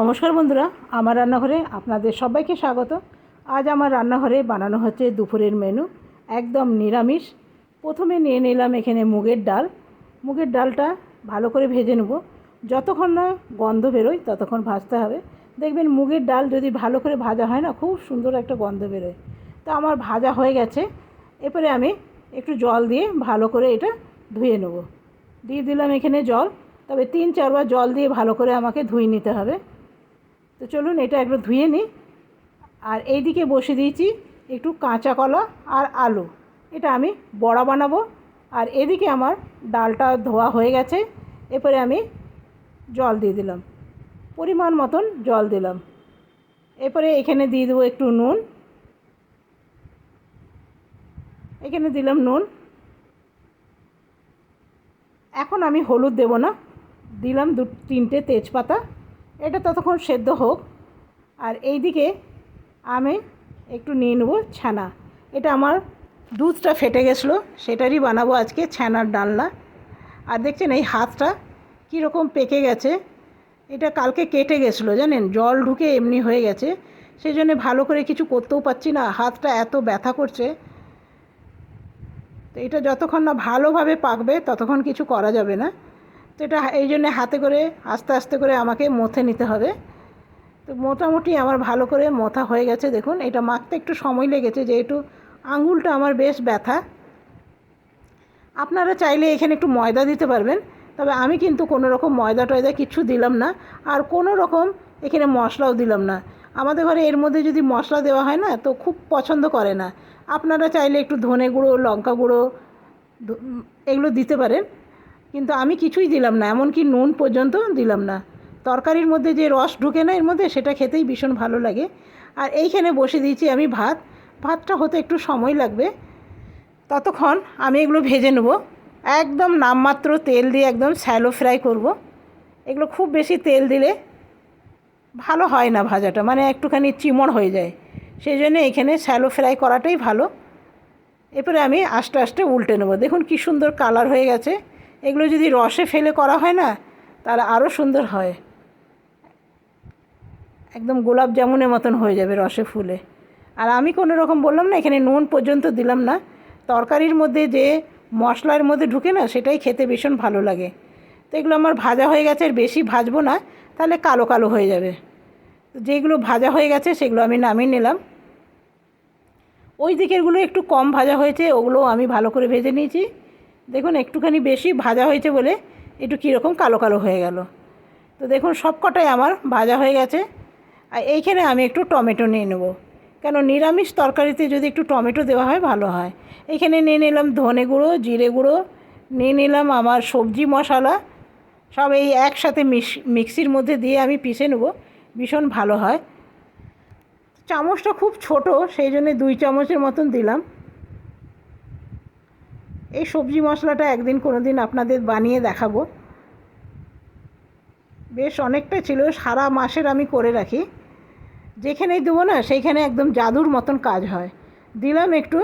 নমস্কার বন্ধুরা, আমার রান্নাঘরে আপনাদের সবাইকে স্বাগত। আজ আমার রান্নাঘরে বানানো হচ্ছে দুপুরের মেনু, একদম নিরামিষ। প্রথমে নিয়ে নিলাম এখানে মুগের ডাল। মুগের ডালটা ভালো করে ভেজে নেব। যতক্ষণ না গন্ধ বেরোয়, ততক্ষণ ভাজতে হবে। দেখবেন মুগের ডাল যদি ভালো করে ভাজা হয় না, খুব সুন্দর একটা গন্ধ বেরোয়। তো আমার ভাজা হয়ে গেছে। এরপরে আমি একটু জল দিয়ে ভালো করে এটা ধুয়ে নেব। দিয়ে দিলাম এখানে জল। তবে তিন চারবার জল দিয়ে ভালো করে আমাকে ধুয়ে নিতে হবে। তো চলুন এটা একটু ধুয়ে নিই। আর এইদিকে বসে দিয়েছি একটু কাঁচা কলা আর আলু। এটা আমি বড়া বানাবো। আর এদিকে আমার ডালটা ধোয়া হয়ে গেছে। এরপরে আমি জল দিয়ে দিলাম। পরিমাণ মতন জল দিলাম। এরপরে এখানে দিয়ে দেবো একটু নুন। এখানে দিলাম নুন। এখন আমি হলুদ দেব না। দিলাম দু তিনটে তেজপাতা। এটা ততক্ষণ সেদ্ধ হোক। আর এই দিকে আমি একটু নিয়ে নেব ছানা। এটা আমার দুধটা ফেটে গেছিল, সেটারই বানাবো আজকে ছানার ডালনা। আর দেখছেন এই হাতটা কীরকম পেকে গেছে। এটা কালকে কেটে গেছিল, জানেন? জল ঢুকে এমনি হয়ে গেছে। সেই জন্যে ভালো করে কিছু করতেও পারছি না, হাতটা এত ব্যথা করছে। তো এটা যতক্ষণ না ভালোভাবে পাকবে, ততক্ষণ কিছু করা যাবে না। এটা এই জন্যে হাতে করে, আস্তে আস্তে করে আমাকে মথে নিতে হবে। তো মোটামুটি আমার ভালো করে মথা হয়ে গেছে, দেখুন। এটা মাখতে একটু সময় লেগেছে, যেহেতু আঙুলটা আমার বেশ ব্যথা। আপনারা চাইলে এখানে একটু ময়দা দিতে পারবেন, তবে আমি কিন্তু কোনো রকম ময়দা টয়দা কিছু দিলাম না, আর কোনো রকম এখানে মশলাও দিলাম না। আমাদের ঘরে এর মধ্যে যদি মশলা দেওয়া হয় না, তো খুব পছন্দ করে না। আপনারা চাইলে একটু ধনে গুঁড়ো, লঙ্কা গুঁড়ো এগুলো দিতে পারেন। কিন্তু আমি কিছুই দিলাম না, এমনকি নুন পর্যন্ত দিলাম না। তরকারির মধ্যে যে রস ঢুকে না, এর মধ্যে সেটা খেতেই ভীষণ ভালো লাগে। আর এইখানে বসে দিয়েছি আমি ভাত। ভাতটা হতে একটু সময় লাগবে। ততক্ষণ আমি এগুলো ভেজে নেব। একদম নামমাত্র তেল দিয়ে একদম স্যালো ফ্রাই করব। এগুলো খুব বেশি তেল দিলে ভালো হয় না ভাজাটা মানে একটুখানি চিমড় হয়ে যায়। সেই জন্য এখানে স্যালো ফ্রাই করাটাই ভালো। এরপরে আমি আস্তে আস্তে উল্টে নেব। দেখুন কী সুন্দর কালার হয়ে গেছে। এগুলো যদি রসে ফেলে করা হয় না, তাহলে আরও সুন্দর হয়। একদম গোলাপ জামুনের মতন হয়ে যাবে রসে ফুলে। আর আমি কোনো রকম বললাম না, এখানে নুন পর্যন্ত দিলাম না। তরকারির মধ্যে যে মশলার মধ্যে ঢুকে না, সেটাই খেতে ভীষণ ভালো লাগে। তো এগুলো আমার ভাজা হয়ে গেছে, আর বেশি ভাজবো না, তাহলে কালো কালো হয়ে যাবে। যেগুলো ভাজা হয়ে গেছে, সেগুলো আমি নামিয়ে নিলাম। ওই দিকেরগুলো একটু কম ভাজা হয়েছে ওগুলো আমি ভালো করে ভেজে নিয়েছি। দেখুন, একটুখানি বেশি ভাজা হয়েছে বলে একটু কীরকম কালো কালো হয়ে গেল। তো দেখুন, সব কটাই আমার ভাজা হয়ে গেছে। আর এইখানে আমি একটু টমেটো নিয়ে নেব। কেন, নিরামিষ তরকারিতে যদি একটু টমেটো দেওয়া হয়, ভালো হয়। এখানে নিয়ে নিলাম ধনে গুঁড়ো, জিরে গুঁড়ো, নিয়ে নিলাম আমার সবজি মশলা। সব এই একসাথে মিক্স মিক্সির মধ্যে দিয়ে আমি পিষে নেব। ভীষণ ভালো হয়। চামচটা খুব ছোট, সেই জন্য দুই চামচের মতন দিলাম। এই সবজি মশলাটা একদিন কোনো দিন আপনাদের বানিয়ে দেখাবো। বেশ অনেকটা ছিল, সারা মাসের আমি করে রাখি। যেখানেই দেবো না, সেইখানে একদম জাদুর মতন কাজ হয়। দিলাম একটু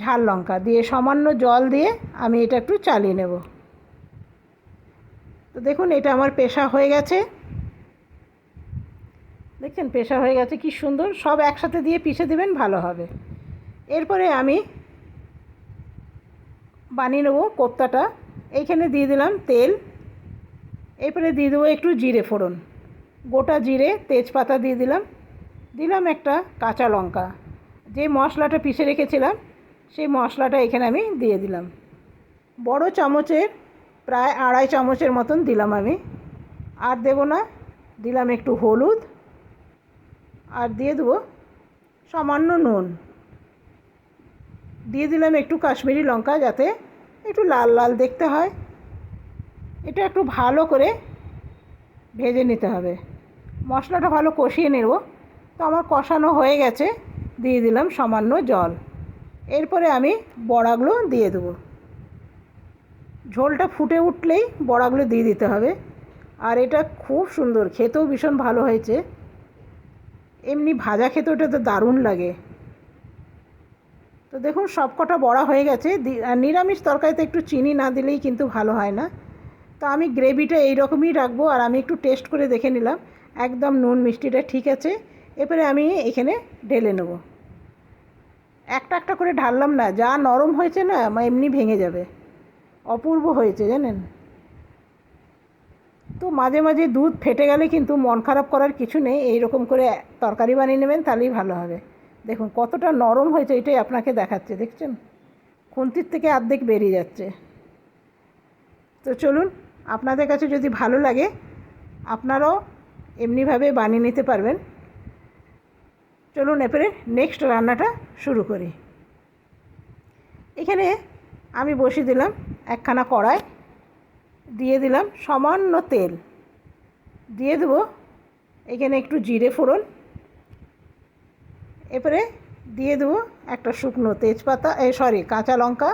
ঝাল লঙ্কা, দিয়ে সামান্য জল দিয়ে আমি এটা একটু চালিয়ে নেব। তো দেখুন, এটা আমার পেশা হয়ে গেছে। দেখছেন পেশা হয়ে গেছে, কি সুন্দর। সব একসাথে দিয়ে পিষে দেবেন, ভালো হবে। এরপরে আমি বানিয়ে নেব কোপ্তাটা। এইখানে দিয়ে দিলাম তেল। এরপরে দিয়ে দেবো একটু জিরে ফোড়ন। গোটা জিরে, তেজপাতা দিয়ে দিলাম। দিলাম একটা কাঁচা লঙ্কা। যে মশলাটা পিষে রেখেছিলাম, সেই মশলাটা এখানে আমি দিয়ে দিলাম। বড় চামচের, প্রায় আড়াই চামচের মতন দিলাম আমি। আর দেব না, দিলাম একটু হলুদ। আর দিয়ে দেবো সামান্য নুন। দিয়ে দিলাম একটু কাশ্মীরি লঙ্কা যাতে একটু লাল লাল দেখতে হয়। এটা একটু ভালো করে ভেজে নিতে হবে। মশলাটা ভালো কষিয়ে নেব। তো আমার কষানো হয়ে গেছে। দিয়ে দিলাম সামান্য জল। এরপরে আমি বড়াগুলো দিয়ে দেবো। ঝোলটা ফুটে উঠলেই বড়াগুলো দিয়ে দিতে হবে। আর এটা খুব সুন্দর, খেতেও ভীষণ ভালো হয়েছে। এমনি ভাজা খেতে ওটা তো দারুণ লাগে। তো দেখুন, সব কটা বড়া হয়ে গেছে। নিরামিষ তরকারিতে একটু চিনি না দিলেই কিন্তু ভালো হয় না। তো আমি গ্রেভিটা এইরকমই রাখব আর আমি একটু টেস্ট করে দেখে নিলাম। একদম নুন মিষ্টিটা ঠিক আছে। এরপরে আমি এখানে ঢেলে নেব। একটা একটা করে ঢাললাম না, যা নরম হয়েছে না এমনি ভেঙে যাবে। অপূর্ব হয়েছে, জানেন? তো মাঝে মাঝে দুধ ফেটে গেলে কিন্তু মন খারাপ করার কিছু নেই। এইরকম করে তরকারি বানিয়ে নেবেন, তাহলেই ভালো হবে। দেখুন, কতটা নরম হয়েছে, এটাই আপনাকে দেখাচ্ছে, দেখছেন? খুন্তির থেকে অর্ধেক বেরিয়ে যাচ্ছে। তো চলুন, আপনাদের কাছে যদি ভালো লাগে, আপনারাও এমনিভাবে বানিয়ে নিতে পারবেন। চলুন এরপরে নেক্সট রান্নাটা শুরু করি। এখানে আমি বসিয়ে দিলাম একখানা কড়াই, দিয়ে দিলাম সামান্য তেল। দিয়ে দেবো এখানে একটু জিরে ফোড়ন এরপরে দিয়ে দেবো একটা শুকনো তেজপাতা এই সরি কাঁচা লঙ্কা।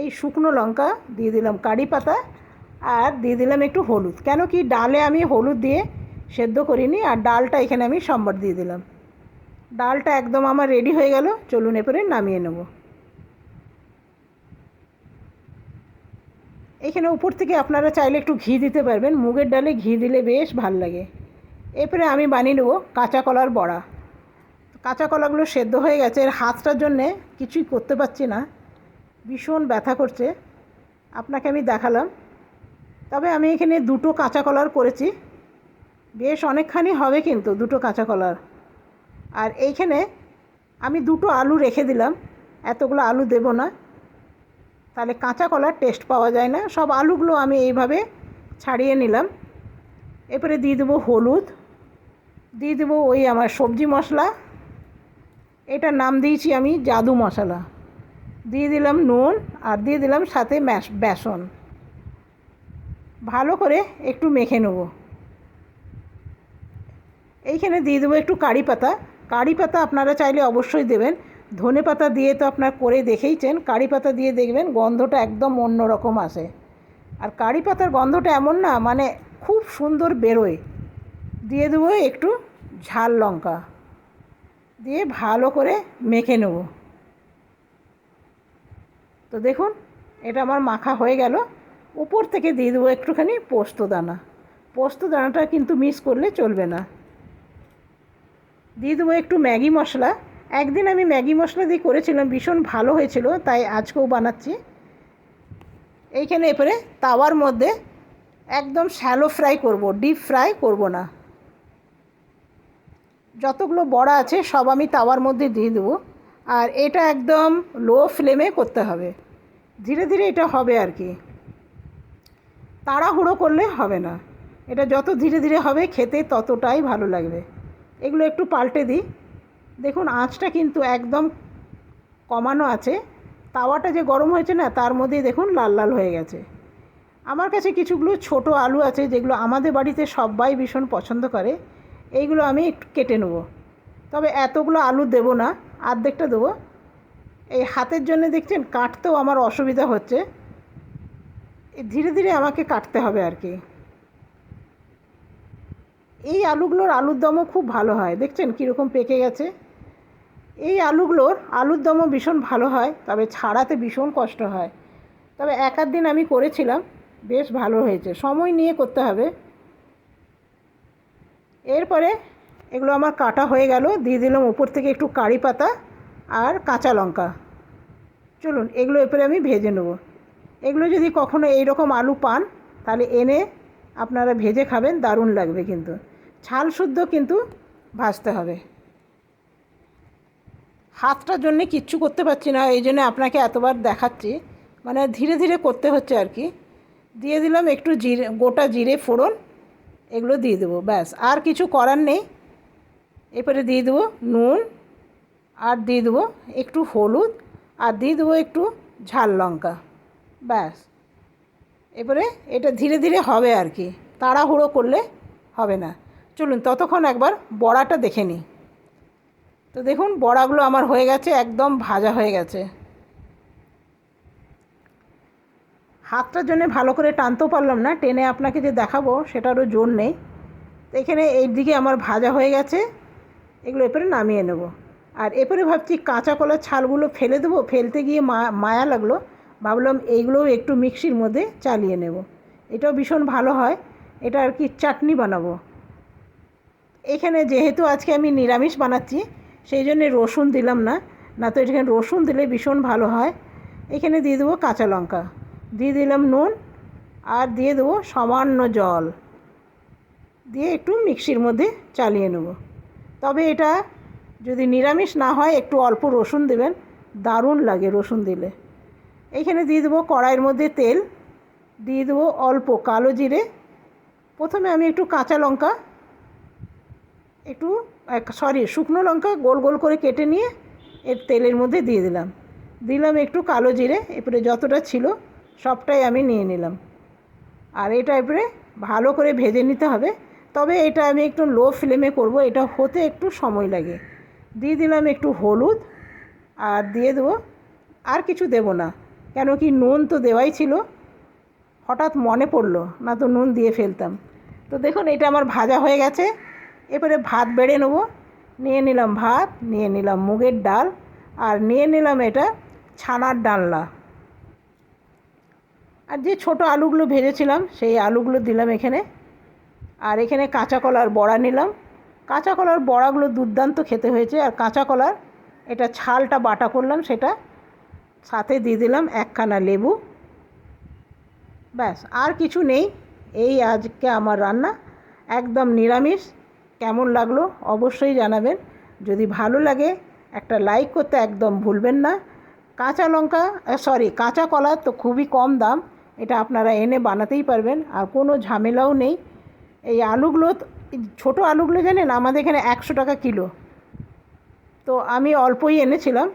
এই শুকনো লঙ্কা দিয়ে দিলাম কারি পাতা আর দিয়ে দিলাম একটু হলুদ। কেন কি ডালে আমি হলুদ দিয়ে সেদ্ধ করিনি আর ডালটা এখানে আমি সম্বর দিয়ে দিলাম। ডালটা একদম আমার রেডি হয়ে গেল, চলুন এরপরে নামিয়ে নেব। এখানে উপর থেকে আপনারা চাইলে একটু ঘি দিতে পারবেন, মুগের ডালে ঘি দিলে বেশ ভালো লাগে। এরপরে আমি বানিয়ে নেব কাঁচা কলার বড়া। কাঁচা কলাগুলো সেদ্ধ হয়ে গেছে, এর হাতটার জন্যে কিছুই করতে পারছি না। ভীষণ ব্যথা করছে। আপনাকে আমি দেখালাম। তবে আমি এখানে দুটো কাঁচা কলার করেছি। বেশ অনেকখানি হবে কিন্তু দুটো কাঁচা কলার। আর এইখানে আমি দুটো আলু রেখে দিলাম। এতগুলো আলু দেব না। তাহলে কাঁচা কলার টেস্ট পাওয়া যায় না। সব আলুগুলো আমি এইভাবে ছাড়িয়ে নিলাম। এরপরে দিয়ে দেবো হলুদ। দিয়ে দেবো ওই আমার সবজি মশলা। এটার নাম দিয়েছি আমি জাদু মশলা। দিয়ে দিলাম নুন আর দিয়ে দিলাম সাথে ম্যাশ, বেসন। ভালো করে একটু মেখে নেব। এইখানে দিয়ে দেবো একটু কারি পাতা। কারি পাতা আপনারা চাইলে অবশ্যই দেবেন। ধনে পাতা দিয়ে তো আপনার করে দেখেইছেন, কারি পাতা দিয়ে দেখবেন গন্ধটা একদম অন্য রকম আসে। আর কারি পাতার গন্ধটা এমন না মানে খুব সুন্দর বেরোয়। দিয়ে দেবো একটু ঝাল লঙ্কা। দিয়ে ভালো করে মেখে নেব। তো দেখুন, এটা আমার মাখা হয়ে গেল। উপর থেকে দিয়ে দেবো একটুখানি পোস্ত দানা। পোস্ত দানাটা কিন্তু মিস করলে চলবে না। দিয়ে দেবো একটু ম্যাগি মশলা। একদিন আমি ম্যাগি মশলা দিয়ে করেছিলাম, ভীষণ ভালো হয়েছিল, তাই আজকেও বানাচ্ছি। এইখানে এরপরে তাওয়ার মধ্যে একদম শ্যালো ফ্রাই করব, ডিপ ফ্রাই করব না। যতগুলো বড়া আছে সব আমি তাওয়ার মধ্যে দিয়ে দেবো। আর এটা একদম লো ফ্লেমে করতে হবে। ধীরে ধীরে এটা হবে আর কি। তাড়াহুড়ো করলে হবে না। এটা যত ধীরে ধীরে হবে খেতে ততটাই ভালো লাগবে। এগুলো একটু পাল্টে দিই। দেখুন, আঁচটা কিন্তু একদম কমানো আছে। তাওয়াটা যে গরম হয়েছে না, তার মধ্যেই দেখুন লাল লাল হয়ে গেছে। আমার কাছে কিছুগুলো ছোট আলু আছে যেগুলো আমাদের বাড়িতে সবাই ভীষণ পছন্দ করে। এইগুলো আমি একটু কেটে নেব। তবে এতগুলো আলু দেব না, আর্ধেকটা দেবো। এই হাতের জন্য দেখছেন কাটতেও আমার অসুবিধা হচ্ছে। ধীরে ধীরে আমাকে কাটতে হবে আর কি। এই আলুগুলোর আলুর দমও খুব ভালো হয়। দেখছেন কীরকম পেকে গেছে। এই আলুগুলোর আলুর দমও ভীষণ ভালো হয়, তবে ছাড়াতে ভীষণ কষ্ট হয়। তবে এক দিন আমি করেছিলাম, বেশ ভালো হয়েছে। সময় নিয়ে করতে হবে। এরপরে এগুলো আমার কাটা হয়ে গেল। দিয়ে দিলাম উপর থেকে একটু কারি পাতা আর কাঁচা লঙ্কা। চলুন, এগুলো এরপরে আমি ভেজে নেব। এগুলো যদি কখনো এই রকম আলু পান, তাহলে এনে আপনারা ভেজে খাবেন, দারুণ লাগবে কিন্তু। ছাল শুদ্ধ কিন্তু ভাজতে হবে। হাতটার জন্যে কিচ্ছু করতে পারছি না, এই জন্য আপনাকে এতবার দেখাচ্ছি। মানে ধীরে ধীরে করতে হচ্ছে আর কি। দিয়ে দিলাম একটু জিরে, গোটা জিরে ফোড়ন। এগুলো দিয়ে দেবো, ব্যাস। আর কিছু করার নেই। এরপরে দিয়ে দেবো নুন, আর দিয়ে দেবো একটু হলুদ, আর দিয়ে দেবো একটু ঝাল লঙ্কা, ব্যাস। এরপরে এটা ধীরে ধীরে হবে আর কি, তাড়াহুড়ো করলে হবে না। চলুন, ততক্ষণ একবার বড়াটা দেখে নিই। তো দেখুন, বড়াগুলো আমার হয়ে গেছে, একদম ভাজা হয়ে গেছে। হাতটার জন্য ভালো করে টানতেও পারলাম না। টেনে আপনাকে যে দেখাবো, সেটারও জোর নেই। এখানে এই দিকে আমার ভাজা হয়ে গেছে। এগুলো এরপরে নামিয়ে নেব। আর এরপরে ভাবছি কাঁচা কলার ছালগুলো ফেলে দেবো। ফেলতে গিয়ে মা, মায়া লাগল। ভাবলাম এইগুলোও একটু মিক্সির মধ্যে চালিয়ে নেব। এটাও ভীষণ ভালো হয়। এটা আর কি চাটনি বানাবো। এখানে যেহেতু আজকে আমি নিরামিষ বানাচ্ছি, সেই জন্যে রসুন দিলাম না। না তো এখানে রসুন দিলে ভীষণ ভালো হয়। এখানে দিয়ে দেবো কাঁচা লঙ্কা। দিয়ে দিলাম নুন আর দিয়ে দেবো সামান্য জল। দিয়ে একটু মিক্সির মধ্যে চালিয়ে নেব। তবে এটা যদি নিরামিষ না হয়, একটু অল্প রসুন দেবেন। দারুণ লাগে রসুন দিলে। এইখানে দিয়ে দেবো কড়াইয়ের মধ্যে তেল। দিয়ে দেবো অল্প কালো জিরে। প্রথমে আমি একটু কাঁচা লঙ্কা, একটু সরি, শুকনো লঙ্কা গোল গোল করে কেটে নিয়ে এর তেলের মধ্যে দিয়ে দিলাম। দিলাম একটু কালো জিরে, এরপরে যতটা ছিল সবটাই আমি নিয়ে নিলাম। আর এটা এবারে ভালো করে ভেজে নিতে হবে। তবে এটা আমি একটু লো ফ্লেমে করব, এটা হতে একটু সময় লাগে। দিয়ে দিলাম একটু হলুদ আর দিয়ে দেবো, আর কিছু দেব না। কেন কি নুন তো দেওয়াই ছিল, হঠাৎ মনে পড়ল, না তো নুন দিয়ে ফেলতাম। তো দেখুন, এটা আমার ভাজা হয়ে গেছে। এবারে ভাত বেড়ে নেব। নিয়ে নিলাম ভাত, নিয়ে নিলাম মুগের ডাল, আর নিয়ে নিলাম এটা ছানার ডালনা। আর যে ছোট আলুগুলো ভেজেছিলাম, সেই আলুগুলো দিলাম এখানে। আর এখানে কাঁচা কলার বড়া নিলাম। কাঁচা কলার বড়াগুলো দুর্দান্ত খেতে হয়েছে, আর কাঁচা কলার এটা ছালটা বাটা করলাম, সেটা সাথে দিয়ে দিলাম একখানা লেবু। ব্যাস, আর কিছু নেই। এই আজকে আমার রান্না একদম নিরামিষ। কেমন লাগল অবশ্যই জানাবেন। যদি ভালো লাগে একটা লাইক করতে একদম ভুলবেন না। কাঁচা লঙ্কা সরি কাঁচা কলা তো খুবই কম দাম। এটা আপনারা এনে বানাতেই পারবেন, আর কোনো ঝামেলাও নেই। এই আলুগুলো, ছোটো আলুগুলো জানেন, আমাদের এখানে একশো টাকা কিলো। তো আমি অল্পই এনেছিলাম।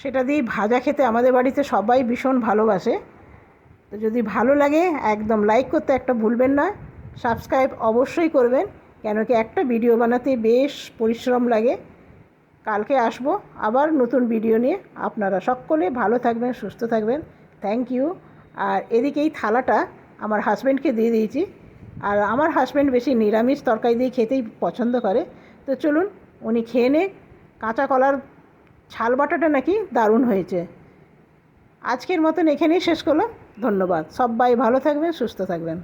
সেটা দিয়ে ভাজা খেতে আমাদের বাড়িতে সবাই ভীষণ ভালোবাসে। তো যদি ভালো লাগে, একদম লাইক করতে একটা ভুলবেন না। সাবস্ক্রাইব অবশ্যই করবেন, কেন কি একটা ভিডিও বানাতে বেশ পরিশ্রম লাগে। কালকে আসব আবার নতুন ভিডিও নিয়ে। আপনারা সকলে ভালো থাকবেন, সুস্থ থাকবেন। থ্যাংক ইউ আর এদিকে এই থালাটা আমার হাজব্যান্ডকে দিয়ে দিয়েছি। আর আমার হাজব্যান্ড বেশি নিরামিষ তরকারি দিয়ে খেতেই পছন্দ করে। তো চলুন, উনি খেয়ে নে। কাঁচা কলার ছাল বাটাটা নাকি দারুণ হয়েছে। আজকের মতন এখানেই শেষ করলাম। ধন্যবাদ। সবাই ভালো থাকবেন, সুস্থ থাকবেন।